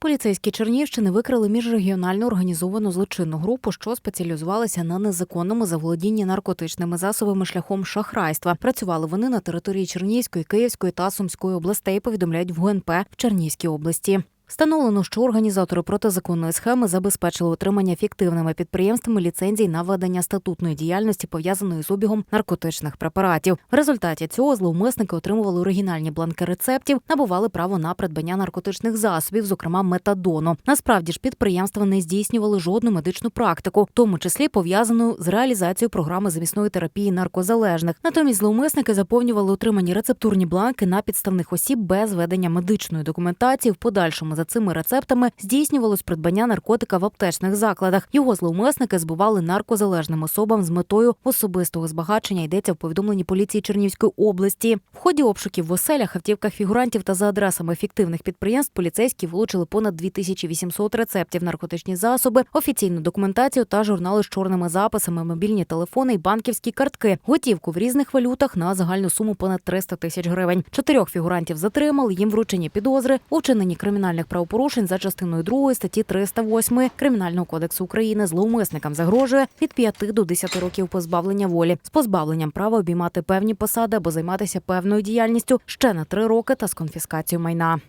Поліцейські Чернігівщини викрили міжрегіональну організовану злочинну групу, що спеціалізувалася на незаконному заволодінні наркотичними засобами шляхом шахрайства. Працювали вони на території Чернігівської, Київської та Сумської областей. Повідомляють в ГНП в Чернігівській області. Встановлено, що організатори протизаконної схеми забезпечили отримання фіктивними підприємствами ліцензій на ведення статутної діяльності, пов'язаної з обігом наркотичних препаратів. В результаті цього зловмисники отримували оригінальні бланки рецептів, набували право на придбання наркотичних засобів, зокрема метадону. Насправді ж підприємства не здійснювали жодну медичну практику, в тому числі пов'язану з реалізацією програми замісної терапії наркозалежних. Натомість зловмисники заповнювали отримані рецептурні бланки на підставних осіб без ведення медичної документації. В подальшому за цими рецептами здійснювалось придбання наркотика в аптечних закладах. Його зловмисники збували наркозалежним особам з метою особистого збагачення. Йдеться в повідомленні поліції Чернівської області. В ході обшуків в оселях, автівках фігурантів та за адресами фіктивних підприємств поліцейські вилучили понад 2800 рецептів, наркотичні засоби, офіційну документацію та журнали з чорними записами, мобільні телефони і банківські картки, готівку в різних валютах на загальну суму понад 300 тисяч гривень. Чотирьох фігурантів затримали. Їм вручені підозри у кримінальних правопорушень за частиною 2 статті 308 Кримінального кодексу України зловмисникам загрожує від 5 до 10 років позбавлення волі з позбавленням права обіймати певні посади або займатися певною діяльністю ще на 3 роки та з конфіскацією майна.